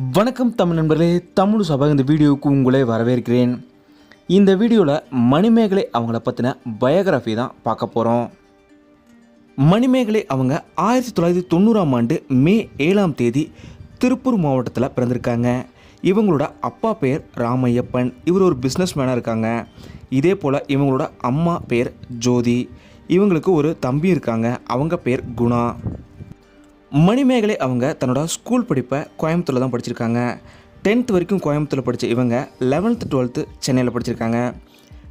வணக்கம் தமிழ் நண்பர்களே தமிழ் சபா இந்த வீடியோவுக்கு உங்களை வரவேற்கிறேன். இந்த வீடியோவில் மணிமேகலை அவங்கள பற்றின பயோகிராஃபி தான் பார்க்க போகிறோம் மணிமேகலை அவங்க ஆயிரத்தி தொள்ளாயிரத்தி தொண்ணூறாம் ஆண்டு மே ஏழாம் தேதி திருப்பூர் மாவட்டத்தில் பிறந்திருக்காங்க. இவங்களோட அப்பா பெயர் ராமையப்பன். இவர் ஒரு பிஸ்னஸ் மேனாக இருக்காங்க. இதே போல் இவங்களோட அம்மா பெயர் ஜோதி. இவங்களுக்கு ஒரு தம்பி இருக்காங்க. அவங்க பேர் குணா. மணிமேகலை அவங்க தன்னோட ஸ்கூல் படிப்பை கோயம்புத்தூரில் தான் படிச்சிருக்காங்க. டென்த் வரைக்கும் கோயம்புத்தூரில் படித்த இவங்க லெவன்த்து டுவெல்த்து சென்னையில் படிச்சிருக்காங்க.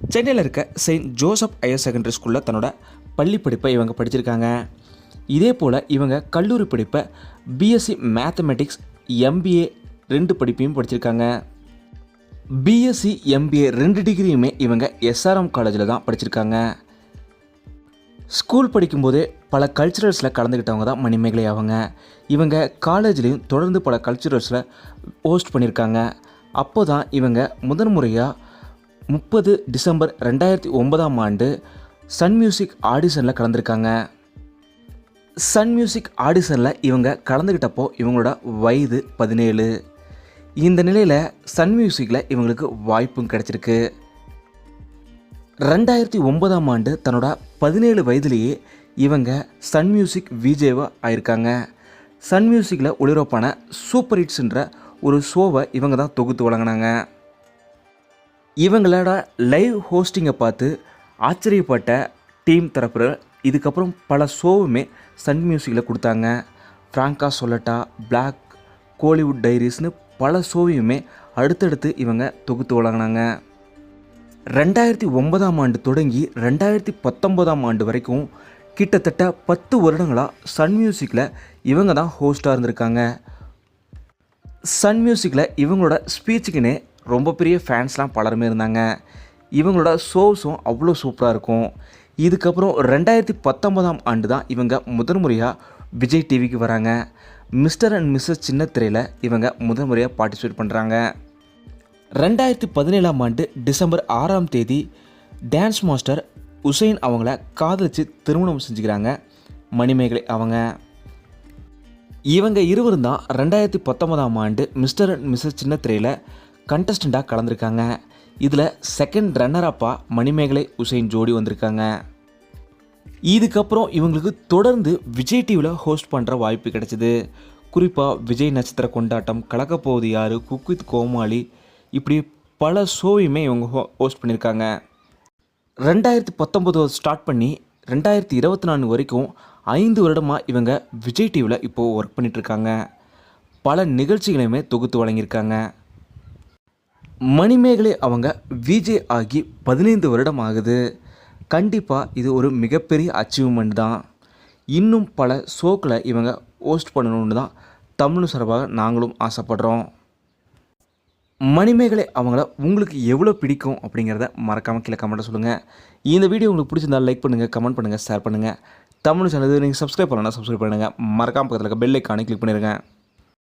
சென்னையில் இருக்க செயின்ட் ஜோசப் ஹையர் செகண்டரி ஸ்கூலில் தன்னோட பள்ளி படிப்பை இவங்க படிச்சிருக்காங்க. இதே போல் இவங்க கல்லூரி படிப்பை பிஎஸ்சி மேத்தமெட்டிக்ஸ் எம்பிஏ ரெண்டு படிப்பையும் படிச்சிருக்காங்க. பிஎஸ்சி எம்பிஏ ரெண்டு டிகிரியுமே இவங்க எஸ்ஆர்எம் காலேஜில் தான் படிச்சிருக்காங்க. ஸ்கூல் படிக்கும்போதே பல கல்ச்சுரல்ஸில் கலந்துக்கிட்டவங்க தான் மணிமேகலை அவங்க. இவங்க காலேஜ்லேயும் தொடர்ந்து பல கல்ச்சுரல்ஸில் ஹோஸ்ட் பண்ணியிருக்காங்க. அப்போ தான் இவங்க முதன் முறையாக முப்பது டிசம்பர் ரெண்டாயிரத்தி ஒன்பதாம் ஆண்டு சன் மியூசிக் ஆடிஷனில் கலந்துருக்காங்க. சன் மியூசிக் ஆடிஷனில் இவங்க கலந்துக்கிட்டப்போ இவங்களோட வயது பதினேழு. இந்த நிலையில் சன் மியூசிக்கில் இவங்களுக்கு வாய்ப்பும் கிடச்சிருக்கு. ரெண்டாயிரத்தி ஒன்பதாம் ஆண்டு தன்னோட பதினேழு வயதிலேயே இவங்க சன் மியூசிக் விஜேவாக ஆயிருக்காங்க. சன் மியூசிக்கில் ஒளிபரப்பான சூப்பர் ஹிட்ஸ்ன்ற ஒரு ஷோவை இவங்க தான் தொகுத்து வழங்கினாங்க. இவங்களோட லைவ் ஹோஸ்டிங்கை பார்த்து ஆச்சரியப்பட்ட டீம் தரப்புல இதுக்கப்புறம் பல ஷோவுமே சன் மியூசிக்கில் கொடுத்தாங்க. ஃப்ராங்கா சொல்லட்டா பிளாக் கோலிவுட் டைரிஸ்னு பல ஷோவையுமே அடுத்தடுத்து இவங்க தொகுத்து வழங்கினாங்க. ரெண்டாயிரத்தி ஒன்பதாம் ஆண்டு தொடங்கி ரெண்டாயிரத்தி பத்தொம்போதாம் ஆண்டு வரைக்கும் கிட்டத்தட்ட பத்து வருடங்களாக சன் மியூசிக்கில் இவங்க தான் ஹோஸ்ட்டாக இருந்திருக்காங்க. சன் மியூசிக்கில் இவங்களோட ஸ்பீச்சுக்குன்னே ரொம்ப பெரிய ஃபேன்ஸ்லாம் பலருமே இருந்தாங்க. இவங்களோட ஷோஸும் அவ்வளோ சூப்பராக இருக்கும். இதுக்கப்புறம் ரெண்டாயிரத்தி பத்தொன்பதாம் ஆண்டு தான் இவங்க முதன் முறையாக விஜய் டிவிக்கு வராங்க. மிஸ்டர் அண்ட் மிஸ்ஸஸ் சின்ன திரையில் இவங்க முதன் முறையாக பார்ட்டிசிபேட் பண்ணுறாங்க ரெண்டாயிரத்தி பதினேழாம் ஆண்டு டிசம்பர் ஆறாம் தேதி டான்ஸ் மாஸ்டர் உசைன் அவங்கள காதலித்து திருமணம் செஞ்சுக்கிறாங்க. மணிமேகலை அவங்க. இவங்க இருவரும் தான் ரெண்டாயிரத்தி பத்தொன்பதாம் ஆண்டு மிஸ்டர் அண்ட் மிஸ்ஸஸ் சின்னத்திரையில் கண்டஸ்டண்ட்டாக கலந்துருக்காங்க. இதில் செகண்ட் ரன்னரப்பாக மணிமேகலை உசைன் ஜோடி வந்திருக்காங்க. இதுக்கப்புறம் இவங்களுக்கு தொடர்ந்து விஜய் டிவியில் ஹோஸ்ட் பண்ணுற வாய்ப்பு கிடைச்சிது. குறிப்பாக விஜய் நட்சத்திர கொண்டாட்டம் கலக்கப்போவது யார்? குக் வித் கோமாளி இப்படி பல ஷோவையுமே இவங்க ஹோ ஹோஸ்ட் பண்ணியிருக்காங்க. ரெண்டாயிரத்தி பத்தொம்போது ஸ்டார்ட் பண்ணி ரெண்டாயிரத்தி இருபத்தி நாலு வரைக்கும் ஐந்து வருடமாக இவங்க விஜய் டிவியில் இப்போது ஒர்க் பண்ணிகிட்ருக்காங்க பல நிகழ்ச்சிகளையுமே தொகுத்து வழங்கியிருக்காங்க. மணிமேகலை அவங்க விஜே ஆகி பதினைந்து வருடம் ஆகுது கண்டிப்பாக இது ஒரு மிகப்பெரிய அச்சீவ்மெண்ட் தான். இன்னும் பல ஷோக்களை இவங்க ஹோஸ்ட் பண்ணணும்னு தான் தமிழ் சார்பாக நாங்களும் ஆசைப்படுறோம். மணிமேகலை அவங்கள உங்களுக்கு எவ்வளோ பிடிக்கும் அப்படிங்கிறத மறக்காமல் கீழே கமெண்ட்டை சொல்லுங்கள் இந்த வீடியோ உங்களுக்கு பிடிச்சிருந்தால் லைக் பண்ணுங்கள் கமெண்ட் பண்ணுங்கள் ஷேர் பண்ணுங்கள் தமிழ் சேனல் நீங்கள் சப்ஸ்கிரைப் பண்ணலாம் சப்ஸ்கிரைப் பண்ணுங்கள் மறக்காமல் பக்கத்தில் இருக்க பெல் ஐக்கானை கிளிக் பண்ணிடுங்க.